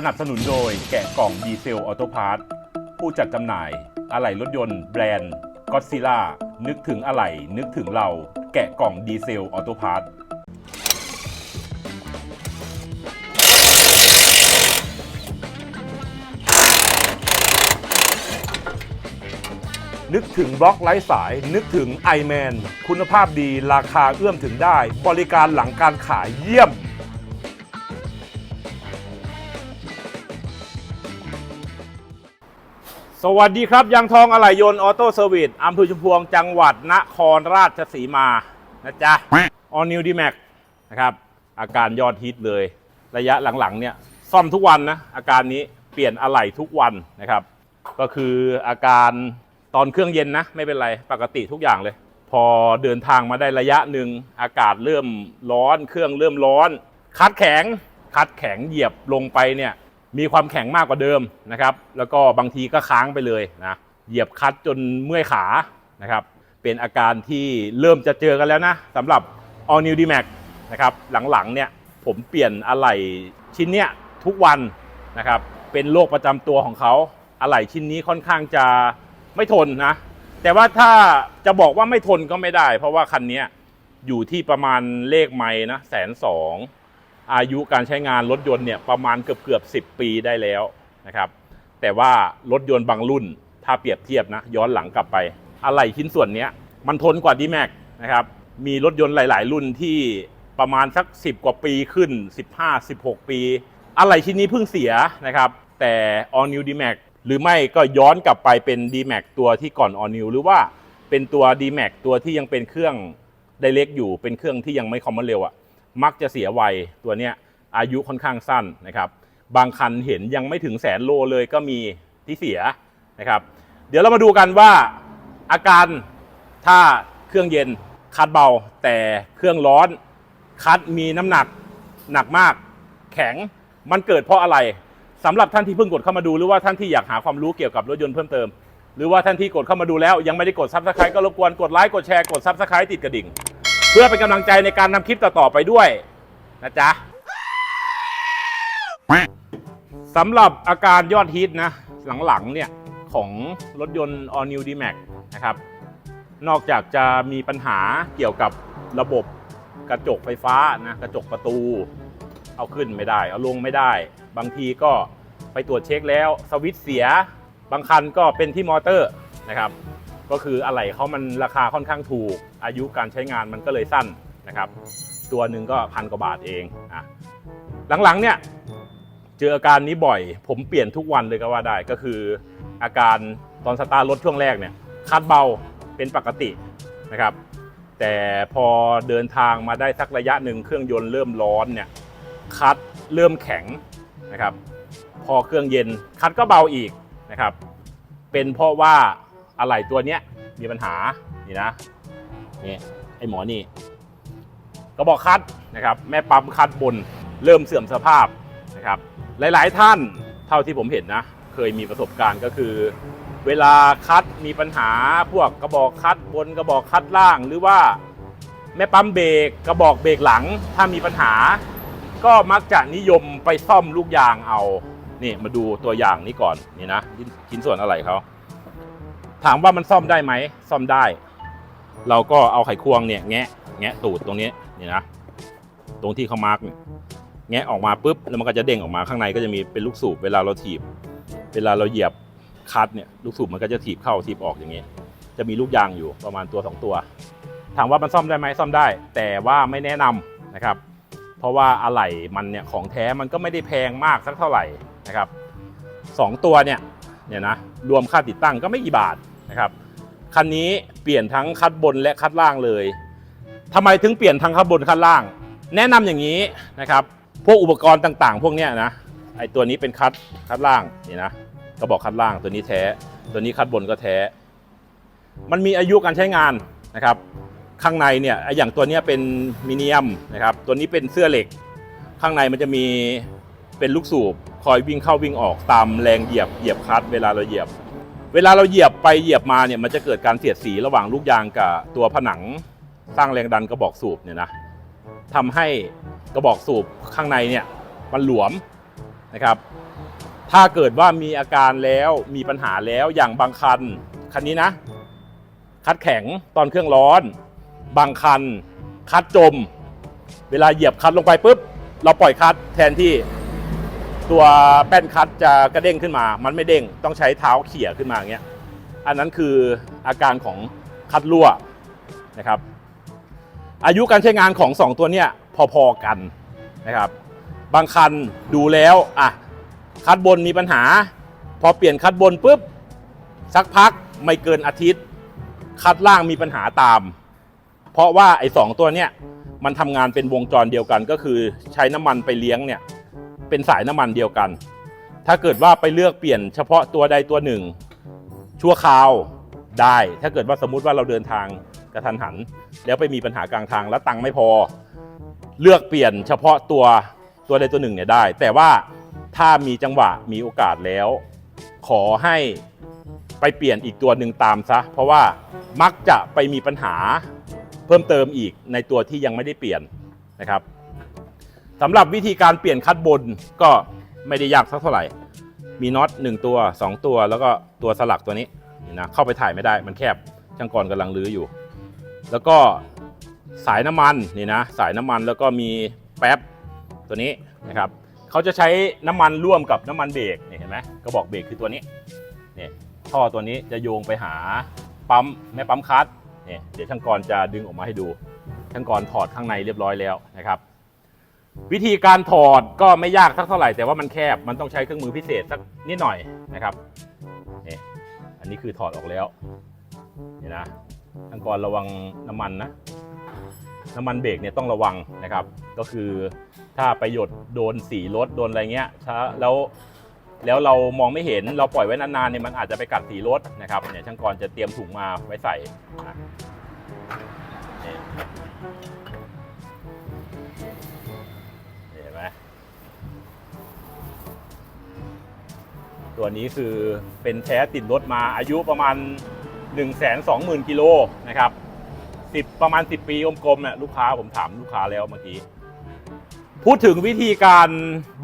สนับสนุนโดยแกะกล่องดีเซลออโตพาร์ทผู้จัดจำหน่าย อะไหล่รถยนต์แบรนด์ก็ซิล่านึกถึงอะไหล่นึกถึงเรา แกะกล่องดีเซลออโตพาร์ทนึกถึงบล็อกไร้สาย นึกถึง i m a n คุณภาพดีราคาเอื้อมถึงได้ บริการหลังการขายเยี่ยม สวัสดีครับยางทองอะไหล่ยนต์ออโต้เซอร์วิสอำเภอชุมพวงจังหวัดนครราชสีมานะจ๊ะออนิวดีแม็กนะครับ อาการยอดฮิตเลย ระยะหลังๆเนี่ยซ่อมทุกวันนะ อาการนี้เปลี่ยนอะไหล่ทุกวันนะครับ ก็คืออาการตอนเครื่องเย็นนะ ไม่เป็นไรปกติทุกอย่างเลย พอเดินทางมาได้ระยะหนึ่งอากาศเริ่มร้อน เครื่องเริ่มร้อน คัดแข็งคัดแข็งเหยียบลงไปเนี่ย มีความแข็งมากกว่าเดิมนะครับ แล้วก็บางทีก็ค้างไปเลยนะ เหยียบคัดจนเมื่อยขานะครับ เป็นอาการที่เริ่มจะเจอกันแล้วนะสำหรับ All New D-Max นะครับ หลังๆเนี่ยผมเปลี่ยนอะไหล่ชิ้นเนี้ยทุกวันนะครับ เป็นโรคประจำตัวของเขาอะไหล่ชิ้นนี้ค่อนข้างจะไม่ทนนะ แต่ว่าถ้าจะบอกว่าไม่ทนก็ไม่ได้ เพราะว่าคันนี้อยู่ที่ประมาณเลขไม่นะแสนสอง อายุการใช้งานรถยนต์เนี่ยประมาณเกือบเกือบสิปีได้แล้วนะครับแต่ว่ารถยนต์บางรุ่นถ้าเปรียบเทียบนะย้อนหลังกลับไปอะไรชิ้นส่วนเนี้ยมันทนกว่า d m a x นะครับมีรถยนต์หลาย ๆ รุ่นที่ประมาณสัก 10 กว่าปีขึ้น 15 16 ปีอะไรชิ้นนี้เพิ่งเสียนะครับแต่ All New D-Max หรือไม่ก็ย้อนกลับไปเป็น D-Max ตัวที่ก่อน All New หรือว่าเป็นตัว D-Max ตัวที่ยังเป็นเครื่องไดเ c กอยู่เป็นเครื่องที่ยังไม่คอมมอนเร็วอะ มักจะเสียไวตัวเนี้ยอายุค่อนข้างสั้นนะครับ บางคันเห็นยังไม่ถึงแสนโลเลยก็มีที่เสียนะครับ เดี๋ยวเรามาดูกันว่าอาการถ้าเครื่องเย็นคัดเบา แต่เครื่องร้อนคัดมีน้ำหนักหนักมาก แข็งมันเกิดเพราะอะไรสำหรับท่านที่เพิ่งกดเข้ามาดูหรือว่าท่านที่อยากหาความรู้เกี่ยวกับรถยนต์เพิ่มเติมหรือว่าท่านที่กดเข้ามาดูแล้วยังไม่ได้กดซับสไครต์ก็รบกวนกดไลค์กดแชร์กดซับสไครต์ติดกระดิ่ง พื่อเป็นกำลังใจในการทำคลิปต่อ ๆ ไปด้วยนะจ๊ะสำหรับอาการยอดฮิตนะ หลัง ๆ เนี่ย ของรถยนต์ All New D-Max นะครับ นอกจากจะมีปัญหาเกี่ยวกับระบบกระจกไฟฟ้านะกระจกประตู เอาขึ้นไม่ได้ เอาลงไม่ได้ บางทีก็ไปตรวจเช็คแล้ว สวิตช์เสีย บางคันก็เป็นที่มอเตอร์นะครับ ก็คืออะไหล่เขามันราคาค่อนข้างถูก อายุการใช้งานมันก็เลยสั้นนะครับ ตัวหนึ่งก็พันกว่าบาทเองอะหลังๆเนี่ยเจออาการนี้บ่อย ผมเปลี่ยนทุกวันเลยก็ว่าได้ก็คือ อาการตอนสตาร์ทรถช่วงแรกเนี่ยคัดเบาเป็นปกตินะครับ แต่พอเดินทางมาได้สักระยะหนึ่งเครื่องยนต์เริ่มร้อนเนี่ยคัดเริ่มแข็งนะครับ พอเครื่องเย็นคัดก็เบาอีกนะครับ เป็นเพราะว่า อะไหล่ตัวเนี้ยมีปัญหานี่นะนี่ไอหมอนี่กระบอกคัดนะครับแม่ปั๊มคัดบนเริ่มเสื่อมสภาพนะครับหลาย ๆ ท่านเท่าที่ผมเห็นนะ เคยมีประสบการณ์ก็คือ เวลาคัดมีปัญหาพวกกระบอกคัดบนกระบอกคัดล่างหรือว่าแม่ปั๊มเบรกกระบอกเบรกหลังถ้ามีปัญหา ก็มักจะนิยมไปซ่อมลูกยางเอา นี่มาดูตัวอย่างนี้ก่อนนี่นะชิ้นชิ้นส่วนอะไรเขา ถามว่ามันซ่อมได้ไหมซ่อมได้ เราก็เอาไขควงเนี่ยแงะแงะตูดตรงนี้นี่นะตรงที่เขามาร์กเนี่ยแงะออกมาปุ๊บแล้วมันก็จะเด้งออกมาข้างในก็จะมีเป็นลูกสูบเวลาเราถีบ เวลาเราเหยียบคัดเนี่ยลูกสูบมันก็จะถีบเข้าถีบออกอย่างนี้ จะมีลูกยางอยู่ประมาณตัวสองตัว ถามว่ามันซ่อมได้ไหมซ่อมได้ แต่ว่าไม่แนะนำนะครับ เพราะว่าอะไหล่มันเนี่ยของแท้มันก็ไม่ได้แพงมากสักเท่าไหร่นะครับสองตัวเนี่ยเนี่ยนะรวมค่าติดตั้งก็ไม่กี่บาท นะครับคันนี้เปลี่ยนทั้งคัดบนและคัดล่างเลยทำไมถึงเปลี่ยนทั้งคัดบนคัดล่าง แนะนำอย่างนี้นะครับ พวกอุปกรณ์ต่าง ๆ พวกเนี้ยนะไอตัวนี้เป็นคัดคัดล่างนี่นะกระบอกคัดล่างตัวนี้แท้ ตัวนี้คัดบนก็แท้ มันมีอายุการใช้งานนะครับ ข้างในเนี่ยไออย่างตัวเนี้ยเป็นมิเนียมนะครับ ตัวนี้เป็นเสื้อเหล็ก ข้างในมันจะมีเป็นลูกสูบคอยวิ่งเข้าวิ่งออกตามแรงเหยียบเหยียบคลัตช์เวลาเราเหยียบ เวลาเราเหยียบไปเหยียบมาเนี่ยมันจะเกิดการเสียดสีระหว่างลูกยางกับตัวผนังสร้างแรงดันกระบอกสูบเนี่ยนะทำให้กระบอกสูบข้างในเนี่ยมันหลวมนะครับ ถ้าเกิดว่ามีอาการแล้วมีปัญหาแล้วอย่างบางคันคันนี้นะ คัดแข็งตอนเครื่องร้อน บางคันคัดจม เวลาเหยียบคัดลงไปปุ๊บเราปล่อยคัดแทนที่ ตัวแป้นคัดจะกระเด้งขึ้นมา มันไม่เด้ง ต้องใช้เท้าเขี่ยขึ้นมาอย่างเงี้ย อันนั้นคืออาการของคัดรั่วนะครับ อายุการใช้งานของ 2 ตัวเนี้ยพอๆกันนะครับ บางคันดูแล้วอะคัดบนมีปัญหา พอเปลี่ยนคัดบนปุ๊บสักพักไม่เกินอาทิตย์ คัดล่างมีปัญหาตาม เพราะว่าไอ้สองตัวเนี้ยมันทำงานเป็นวงจรเดียวกันก็คือใช้น้ำมันไปเลี้ยงเนี่ย เป็นสายน้ำมันเดียวกัน ถ้าเกิดว่าไปเลือกเปลี่ยนเฉพาะตัวใดตัวหนึ่ง ชั่วคราวได้ ถ้าเกิดว่าสมมุติว่าเราเดินทางกระทันหัน แล้วไปมีปัญหากลางทางแล้วตังค์ไม่พอ เลือกเปลี่ยนเฉพาะตัวตัวใดตัวหนึ่งเนี่ยได้ แต่ว่าถ้ามีจังหวะมีโอกาสแล้ว ขอให้ไปเปลี่ยนอีกตัวหนึ่งตามซะ เพราะว่ามักจะไปมีปัญหาเพิ่มเติมอีกในตัวที่ยังไม่ได้เปลี่ยนนะครับ สำหรับวิธีการเปลี่ยนคัดบนก็ไม่ได้ยากสักเท่าไหร่ มีน็อต1ตัว 2 ตัวแล้วก็ตัวสลักตัวนี้นี่นะเข้าไปถ่ายไม่ได้มันแคบช่างกรกำลังรื้ออยู่ แล้วก็สายน้ำมันนี่นะสายน้ำมันแล้วก็มีแป๊บตัวนี้นะครับเขาจะใช้น้ำมันร่วมกับน้ำมันเบรกนี่เห็นไหมกระบอกเบรกคือตัวนี้นี่ท่อตัวนี้จะโยงไปหาปั๊มแม่ปั๊มคัสนี่ยเดี๋ยวช่างกรจะดึงออกมาให้ดูช่างกรถอดข้างในเรียบร้อยแล้วนะครับ วิธีการถอดก็ไม่ยากสักเท่าไหร่แต่ว่ามันแคบมันต้องใช้เครื่องมือพิเศษสักนิดหน่อยนะครับนี่อันนี้คือถอดออกแล้วนี่นะทางกรระวังน้ำมันนะน้ำมันเบรกเนี่ยต้องระวังนะครับ ก็คือถ้าไปหยดโดนสีรถโดนอะไรเงี้ยช้าแล้วแล้วเรามองไม่เห็นเราปล่อยไว้นานๆเนี่ยมันอาจจะไปกัดสีรถนะครับเนี่ยช่างกรจะเตรียมถุงมาไว้ใส่นะ ตัวนี้คือเป็นแท้ติดรถมาอายุประมาณ 1 2 0 0 0 0 กิโลนะครับสิบประมาณ 10 ปีอมกลมเนี่ยลูกค้าผมถามลูกค้าแล้วเมื่อกี้พูดถึงวิธีการ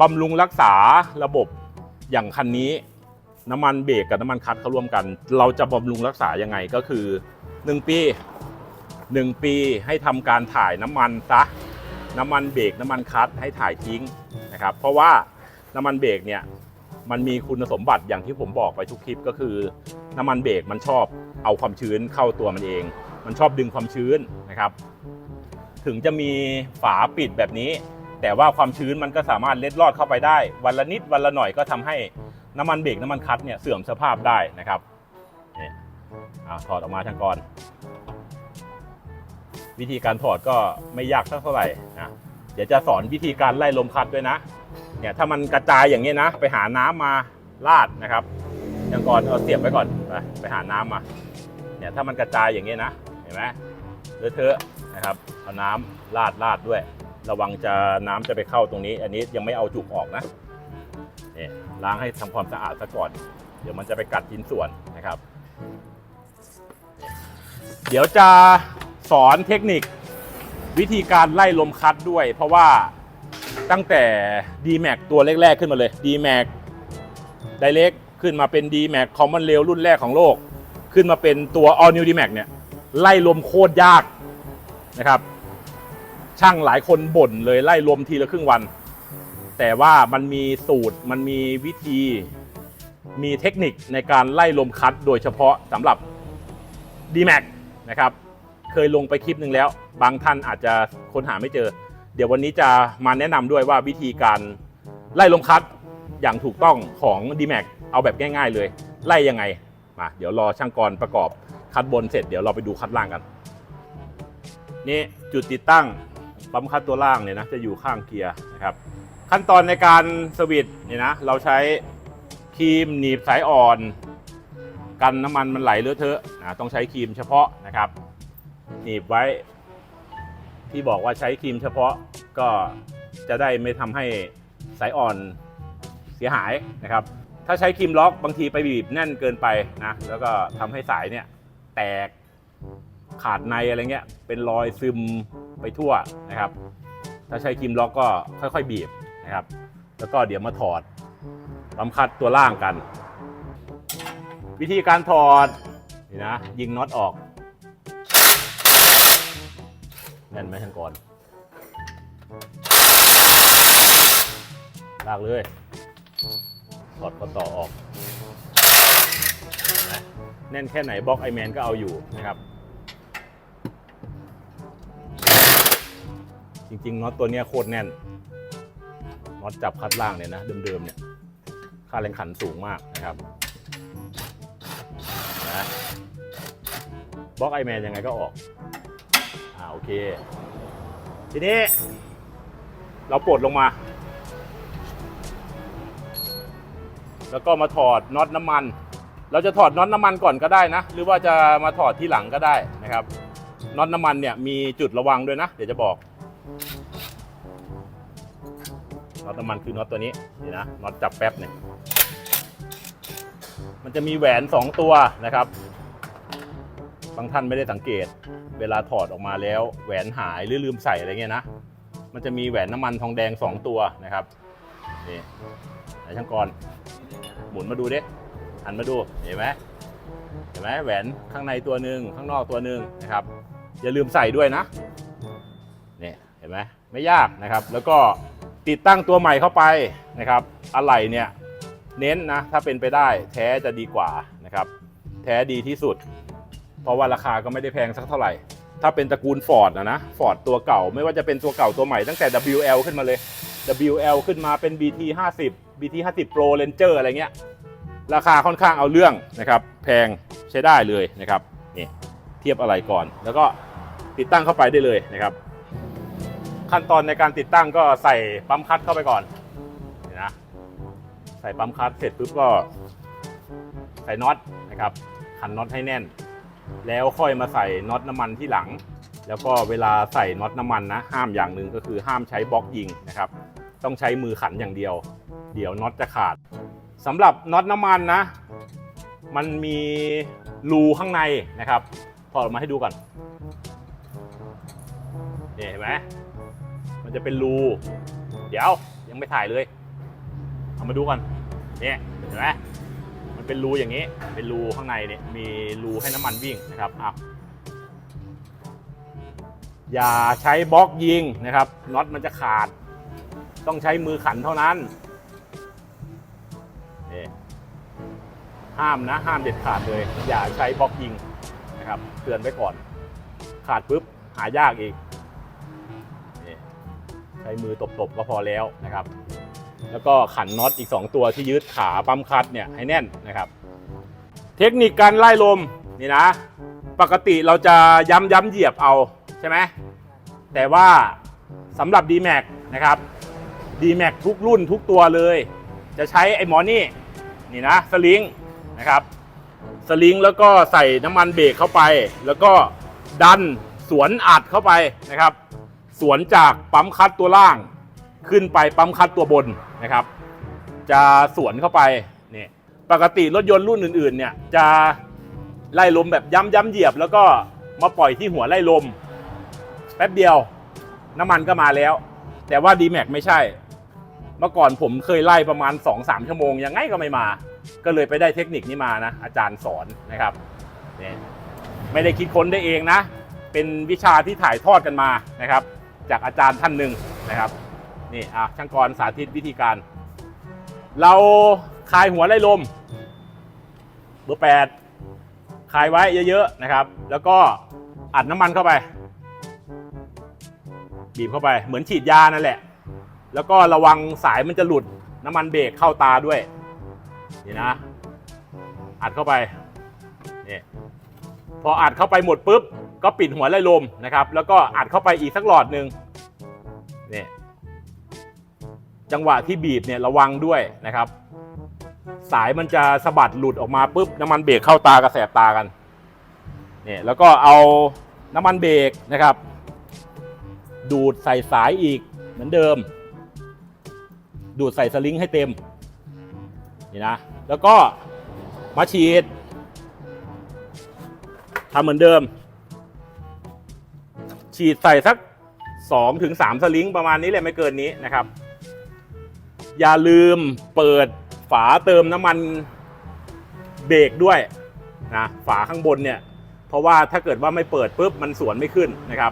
บำรุงรักษาระบบอย่างคันนี้ น้ำมันเบรกกับน้ำมันคัดเขาร่วมกัน เราจะบำรุงรักษายังไงก็คือ 1 ปี 1 ปีให้ทำการถ่ายน้ำมันซะน้ำมันเบรกน้ำมันคัดให้ถ่ายทิ้งนะครับเพราะว่าน้ำมันเบรกเนี่ย มันมีคุณสมบัติอย่างที่ผมบอกไปทุกคลิปก็คือ น้ำมันเบรกมันชอบเอาความชื้นเข้าตัวมันเอง มันชอบดึงความชื้นนะครับ ถึงจะมีฝาปิดแบบนี้ แต่ว่าความชื้นมันก็สามารถเล็ดลอดเข้าไปได้ วันละนิดวันละหน่อยก็ทำให้น้ำมันเบรกน้ำมันคัดเนี่ยเสื่อมสภาพได้นะครับนี่อะถอดออกมาทางก่อนวิธีการถอดก็ไม่ยากสักเท่าไหร่นะเดี๋ยวจะสอนวิธีการไล่ลมคัดด้วยนะ เนี่ยถ้ามันกระจายอย่างนี้นะ ไปหาน้ำมาลาดนะครับยังก่อนเอาเสียบไว้ก่อนไปไปหาน้ำมาเนี่ยถ้ามันกระจายอย่างนี้นะเห็นไหมเลอะเทอะนะครับเอาน้ำราดราดด้วย ระวังจะน้ำจะไปเข้าตรงนี้ อันนี้ยังไม่เอาจุกออกนะนี่ล้างให้ทำความสะอาดซะก่อน เดี๋ยวมันจะไปกัดชิ้นส่วนนะครับ เดี๋ยวจะสอนเทคนิควิธีการไล่ลมคัดด้วย เพราะว่า ตั้งแต่ d m a x ตัวแรก ๆ ขึ้นมาเลย d m a x Direct ขึ้นมาเป็น d m a x Common Rail รุ่นแรกของโลก ขึ้นมาเป็นตัว All New D Max เนี่ยไล่ลมโคตรยากนะครับ ช่างหลายคนบ่นเลยไล่ลมทีละครึ่งวัน แต่ว่ามันมีสูตรมันมีวิธีมีเทคนิคในการไล่ลมคัดโดยเฉพาะสำหรับ d m a x นะครับ เคยลงไปคลิปหนึ่งแล้ว บางท่านอาจจะค้นหาไม่เจอ เดี๋ยววันนี้จะมาแนะนำด้วยว่าวิธีการไล่ลมคัดอย่างถูกต้องของ d m a x เอาแบบง่าย ๆ เลย ไล่ยังไงมาเดี๋ยวรอช่างกรประกอบคัดบนเสร็จเดี๋ยวเราไปดูคัดล่างกัน นี่จุดติดตั้งปั๊มคัดตัวล่างเนี่ยนะจะอยู่ข้างเกียร์นะครับขั้นตอนในการสวิตช์เนี่ยนะเราใช้ครีมหนีบสายอ่อน กันน้ำมันมันไหลเลอะเทอะนะต้องใช้ครีมเฉพาะนะครับหนีบไว้ ที่บอกว่าใช้ครีมเฉพาะก็จะได้ไม่ทำให้สายอ่อนเสียหายนะครับ ถ้าใช้ครีมล็อกบางทีไปบีบแน่นเกินไปนะแล้วก็ทำให้สายเนี่ยแตกขาดในอะไรเงี้ยเป็นรอยซึมไปทั่วนะครับ ถ้าใช้ครีมล็อกก็ค่อยๆบีบนะครับ แล้วก็เดี๋ยวมาถอดปั๊มคัดตัวล่างกัน วิธีการถอดนี่นะยิงน็อตออก แน่นไหมท่านก่อนลากเลยถอดข้อต่อออก แน่นแค่ไหนบล็อกไอแมนก็เอาอยู่นะครับ จริงๆน็อตตัวนี้โคตรแน่นน็อตจับคัดล่างเนี่ยนะ เดิมๆเนี่ย ค่าแรงขันสูงมากนะครับนะบล็อกไอแมนยังไงก็ออก โอเค ทีนี้ เราปลดลงมา แล้วก็มาถอดน็อตน้ำมัน เราจะถอดน็อตน้ำมันก่อนก็ได้นะ หรือว่าจะมาถอดที่หลังก็ได้นะครับน็อตน้ำมันเนี่ยมีจุดระวังด้วยนะ เดี๋ยวจะบอกน็อตน้ำมันคือน็อตตัวนี้นี่นะน็อตจับแป๊บเนี่ยมันจะมีแหวน 2 ตัวนะครับ บางท่านไม่ได้สังเกต เวลาถอดออกมาแล้วแหวนหายหรือลืมใส่อะไรเงี้ยนะ มันจะมีแหวนน้ำมันทองแดง 2 ตัวนะครับนี่ไหนช่างกรหมุนมาดูดิหันมาดูเห็นไหมเห็นไหมแหวนข้างในตัวหนึ่งข้างนอกตัวหนึ่งนะครับ อย่าลืมใส่ด้วยนะนี่เห็นไหมไม่ยากนะครับ แล้วก็ติดตั้งตัวใหม่เข้าไปนะครับ อะไหล่เนี่ยเน้นนะถ้าเป็นไปได้แท้จะดีกว่านะครับ แท้ดีที่สุด เพราะว่าราคาก็ไม่ได้แพงสักเท่าไหร่ ถ้าเป็นตระกูลฟอร์ดนะนะฟอร์ดตัวเก่าไม่ว่าจะเป็นตัวเก่าตัวใหม่ตั้งแต่ WL ขึ้นมาเลย WL ขึ้นมาเป็น BT 50 BT 50 Pro Ranger อะไรเงี้ยราคาค่อนข้างเอาเรื่องนะครับ แพงใช้ได้เลยนะครับนี่เทียบอะไรก่อน แล้วก็ติดตั้งเข้าไปได้เลยนะครับ ขั้นตอนในการติดตั้งก็ใส่ปั๊มคัดเข้าไปก่อนนี่นะใส่ปั๊มคัดเสร็จปุ๊บก็ใส่น็อตนะครับขันน็อตให้แน่น แล้วค่อยมาใส่น็อตน้ำมันที่หลัง แล้วก็เวลาใส่น็อตน้ำมันนะ ห้ามอย่างหนึ่งก็คือห้ามใช้บล็อกยิงนะครับ ต้องใช้มือขันอย่างเดียว เดี๋ยวน็อตจะขาดสำหรับน็อตน้ำมันนะ มันมีรูข้างในนะครับถอดออกมาให้ดูก่อนนี่เห็นไหมมันจะเป็นรู เดี๋ยวยังไม่ถ่ายเลย เอามาดูก่อนนี่เห็นไหม เป็นรูอย่างนี้ เป็นรูข้างในเนี่ยมีรูให้น้ำมันวิ่งนะครับอ้าวอย่าใช้บล็อกยิงนะครับน็อตมันจะขาด ต้องใช้มือขันเท่านั้นห้ามนะห้ามเด็ดขาดเลย อย่าใช้บล็อกยิงนะครับเตือนไว้ก่อน ขาดปุ๊บหายากอีกใช้มือตบๆก็พอแล้วนะครับ แล้วก็ขันน็อตอีก 2 ตัวที่ยึดขาปั๊มคัดเนี่ยให้แน่นนะครับ เทคนิคการไล่ลมนี่นะ ปกติเราจะย้ำย้ำเหยียบเอาใช่ไหมแต่ว่าสำหรับ d m a x นะครับ d m a x ทุกรุ่นทุกตัวเลย จะใช้ไอ้หมอนี่นี่นะสลิงนะครับสลิงแล้วก็ใส่น้ำมันเบรกเข้าไป แล้วก็ดันสวนอัดเข้าไปนะครับ สวนจากปั๊มคัดตัวล่าง ขึ้นไปปั๊มคัดตัวบน นะครับ จะสวนเข้าไปนี่ปกติรถยนต์รุ่นอื่นๆเนี่ยจะไล่ลมแบบย้ำย้ำเหยียบ แล้วก็มาปล่อยที่หัวไล่ลม แป๊บเดียวน้ำมันก็มาแล้ว แต่ว่า d m a x ไม่ใช่ เมื่อก่อนผมเคยไล่ประมาณ 2-3 ชั่วโมง ยังไงก็ไม่มา ก็เลยไปได้เทคนิคนี้มานะ อาจารย์สอนนะครับเนี่ยไม่ได้คิดค้นได้เองนะ เป็นวิชาที่ถ่ายทอดกันมานะครับ จากอาจารย์ท่านหนึ่งนะครับ นี่อะช่างกรสาธิตวิธีการ เราคลายหัวไล่ลม เบอร์แปดคลายไว้เยอะๆนะครับ แล้วก็อัดน้ำมันเข้าไป บีบเข้าไปเหมือนฉีดยานั่นแหละ แล้วก็ระวังสายมันจะหลุดน้ำมันเบรกเข้าตาด้วยนี่นะ อัดเข้าไปนี่พออัดเข้าไปหมดปุ๊บ ก็ปิดหัวไล่ลมนะครับ แล้วก็อัดเข้าไปอีกสักหลอดหนึ่งนี่ จังหวะที่บีบเนี่ยระวังด้วยนะครับ สายมันจะสะบัดหลุดออกมาปุ๊บน้ำมันเบรกเข้าตากระแสบตากันเนี่ยแล้วก็เอาน้ำมันเบรกนะครับ ดูดใส่สายอีกเหมือนเดิม ดูดใส่สลิงให้เต็มนี่นะแล้วก็มาฉีดทำเหมือนเดิม ฉีดใส่สัก2ถึง3สลิงประมาณนี้เลยไม่เกินนี้นะครับ อย่าลืมเปิดฝาเติมน้ำมันเบรกด้วยนะฝาข้างบนเนี่ย เพราะว่าถ้าเกิดว่าไม่เปิดปุ๊บมันสวนไม่ขึ้นนะครับ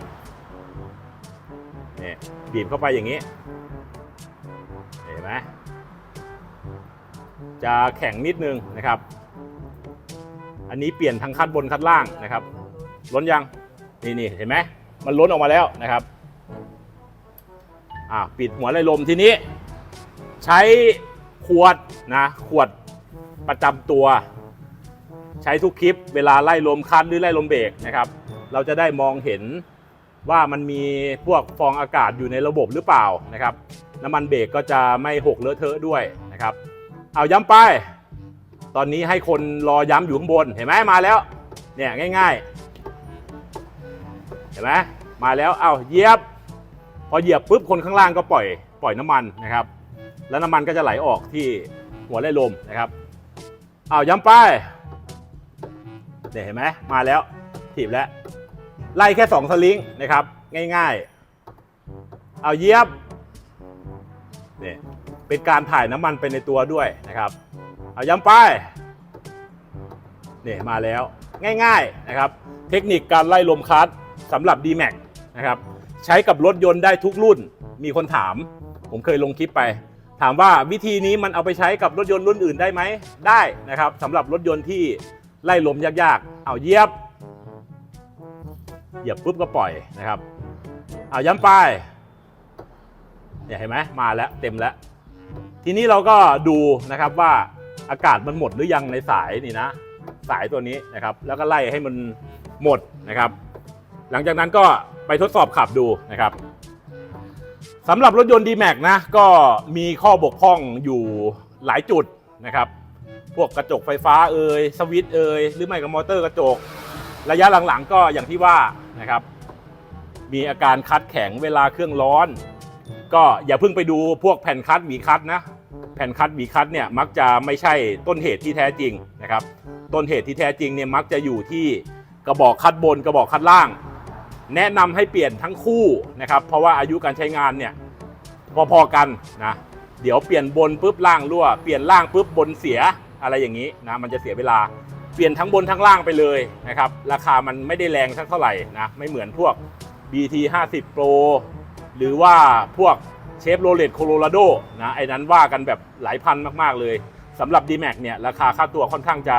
นี่บีบเข้าไปอย่างนี้ เห็นไหมจะแข็งนิดนึงนะครับ อันนี้เปลี่ยนทั้งคัดบนคัดล่างนะครับ ล้นยัง นี่นี่เห็นไหมมันล้นออกมาแล้วนะครับ อ่าปิดหัวไหลลมทีนี้ ใช้ขวดนะขวดประจำตัว ใช้ทุกคลิป เวลาไล่ลมคัดหรือไล่ลมเบรกนะครับ เราจะได้มองเห็นว่ามันมีพวกฟองอากาศอยู่ในระบบหรือเปล่านะครับ น้ำมันเบรกก็จะไม่หกเลอะเทอะด้วยนะครับ เอาย้ำไป ตอนนี้ให้คนรอย้ำอยู่ข้างบนเห็นไหมมาแล้ว เนี่ยง่ายๆ เห็นไหมมาแล้วเอาเหยียบ พอเหยียบปุ๊บคนข้างล่างก็ปล่อยปล่อยน้ำมันนะครับ แล้วน้ำมันก็จะไหลออกที่หัวไล่ลมนะครับเอาย้ำไปเนี่ยเห็นไหมมาแล้วถีบแล้ว ไล่แค่สองสลิงนะครับ ง่ายๆ เอาเยียบเนี่ยเป็นการถ่ายน้ำมันไปในตัวด้วยนะครับ เอาย้ำไปเนี่ยมาแล้วง่ายๆนะครับ เทคนิคการไล่ลมคัสสำหรับ d m a x นะครับ ใช้กับรถยนต์ได้ทุกรุ่นมีคนถาม ผมเคยลงคลิปไป ถามว่าวิธีนี้มันเอาไปใช้กับรถยนต์รุ่นอื่นได้ไหมได้นะครับสำหรับรถยนต์ที่ไล่ลมยากๆ เอาเหยียบเหยียบปุ๊บก็ปล่อยนะครับ เอาย้ำไปเนี่ยเห็นไหมมาแล้วเต็มแล้ว ทีนี้เราก็ดูนะครับว่าอากาศมันหมดหรือยังในสายนี่นะ สายตัวนี้นะครับ แล้วก็ไล่ให้มันหมดนะครับ หลังจากนั้นก็ไปทดสอบขับดูนะครับ สำหรับรถยนต์ D-Max นะก็มีข้อบกพร่องอยู่หลายจุดนะครับ พวกกระจกไฟฟ้าเอ่ยสวิตช์เอ่ยหรือไม่ก็มอเตอร์กระจก ระยะหลังๆ ก็อย่างที่ว่านะครับ มีอาการคัดแข็งเวลาเครื่องร้อน ก็อย่าเพิ่งไปดูพวกแผ่นคัดหวีคัดนะ แผ่นคัดหวีคัดเนี่ยมักจะไม่ใช่ต้นเหตุที่แท้จริงนะครับ ต้นเหตุที่แท้จริงเนี่ยมักจะอยู่ที่กระบอกคัดบนกระบอกคัดล่าง แนะนำให้เปลี่ยนทั้งคู่นะครับเพราะว่าอายุการใช้งานเนี่ยพอๆกันนะเดี๋ยวเปลี่ยนบนปุ๊บล่างรั่วเปลี่ยนล่างปุ๊บบนเสียอะไรอย่างนี้นะมันจะเสียเวลาเปลี่ยนทั้งบนทั้งล่างไปเลยนะครับราคามันไม่ได้แรงสักเท่าไหร่นะไม่เหมือนพวก BT 50 Pro หรือว่าพวกเชฟโรเลตโคโลราโดนะไอ้นั้นว่ากันแบบหลายพันมากๆเลยสำหรับ d m a x เนี่ยราคาค่าตัวค่อนข้างจะ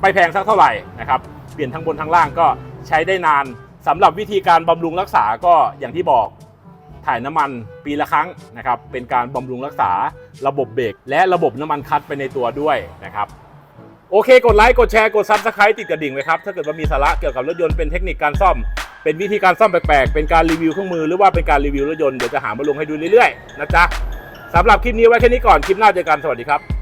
ไม่แพงสักเท่าไหร่นะครับเปลี่ยนทั้งบนทั้งล่างก็ใช้ได้นาน สำหรับวิธีการบำรุงรักษาก็อย่างที่บอกถ่ายน้ำมันปีละครั้งนะครับ เป็นการบำรุงรักษาระบบเบรกและระบบน้ำมันคัดไปในตัวด้วยนะครับ โอเค กดไลค์ กดแชร์ กดซับสไครต์ติดกระดิ่งไว้ครับ ถ้าเกิดว่ามีสาระเกี่ยวกับรถยนต์เป็นเทคนิคการซ่อม เป็นวิธีการซ่อมแปลกๆ เป็นการรีวิวเครื่องมือหรือว่าเป็นการรีวิวรถยนต์เดี๋ยวจะหามาลงให้ดูเรื่อยๆนะจ๊ะสำหรับคลิปนี้ไว้แค่นี้ก่อน คลิปหน้าเจอกัน สวัสดีครับ